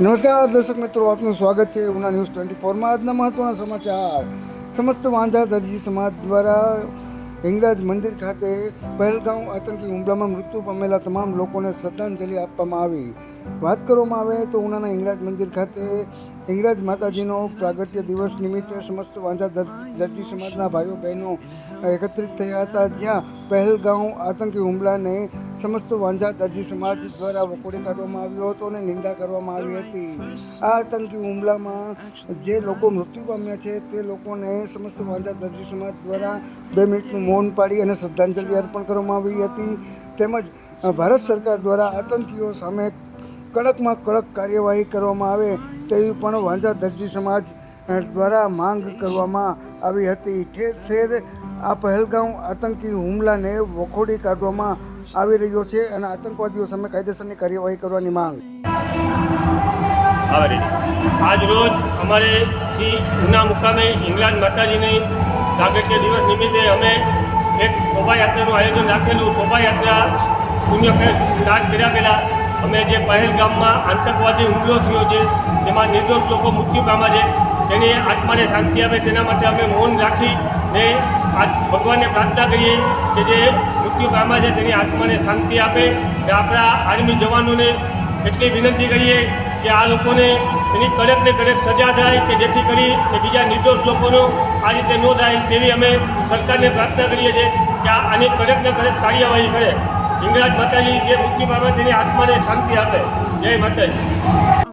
નમસ્કાર, દર્શક મિત્રો, આપનું સ્વાગત છે ઉના ન્યૂઝ ટ્વેન્ટી ફોરમાં. આજના મહત્વના સમાચાર. સમસ્ત વાંઝા દરજી સમાજ દ્વારા હિંગરાજ મંદિર ખાતે પહેલગાંવ આતંકી હુમલામાં મૃત્યુ પામેલા તમામ લોકોને શ્રદ્ધાંજલિ આપવામાં આવી. વાત કરવામાં આવે તો ઉનાના હિંગરાજ મંદિર ખાતે હિંગરાજ માતાજીનો પ્રાગટ્ય દિવસ નિમિત્તે સમસ્ત વાંઝા દર- દરજી સમાજના ભાઈઓ બહેનો એકત્રિત થયા હતા. જ્યાં પહેલગાંવ આતંકી હુમલાને સમસ્ત વાંઝા દરજી સમાજ દ્વારા વખોડી કાઢવામાં આવ્યો હતો અને નિંદા કરવામાં આવી હતી. આ આતંકી હુમલામાં જે લોકો મૃત્યુ પામ્યા છે, તે લોકોને સમસ્ત વાંઝા દરજી સમાજ દ્વારા બે મિનિટનું મૌન પાડી અને શ્રદ્ધાંજલિ અર્પણ કરવામાં આવી હતી. તેમજ ભારત સરકાર દ્વારા આતંકીઓ સામે કડકમાં કડક કાર્યવાહી કરવામાં આવે તેવી પણ વાંઝા દરજી સમાજ દ્વારા માંગ કરવામાં આવી હતી. ઠેર ઠેર આ પહેલગાંવ આતંકી હુમલાને વખોડી કાઢવામાં આવી રહ્યો છે અને આતંકવાદીઓ સામે કાયદેસરની કાર્યવાહી કરવાની માંગ. આજ રોજ અમારે શ્રી ઉના મુકામે ઇંગ્લેન્ડ માતાજીની સાગત્ય દિવસ નિમિત્તે અમે એક શોભાયાત્રાનું આયોજન રાખેલું. શોભાયાત્રા શૂન્ય સ્ટાર્ટ કર્યા પહેલાં અમે જે પહેલગામમાં આતંકવાદી હુમલો થયો છે, તેમાં નિર્દોષ લોકો મૃત્યુ પામ્યા છે. તેની આત્માને શાંતિ આપે, તેના માટે અમે મૌન રાખી ને આ ભગવાનને પ્રાર્થના કરીએ કે જે મૃત્યુ પામ્યા છે તેની આત્માને શાંતિ આપે ને આપણા આર્મી જવાનોને એટલી વિનંતી કરીએ કે આ લોકોને એની કડક ને કડક સજા થાય કે જેથી કરી કે બીજા નિર્દોષ લોકોનો આ રીતે ન થાય તેવી અમે સરકારને પ્રાર્થના કરીએ છીએ કે આ આની કડક ને કડક કાર્યવાહી કરે. હિંગરાજ માતાજી, જે મૃત્યુ પામે તેની આત્માને શાંતિ આપે. જય માતાજી.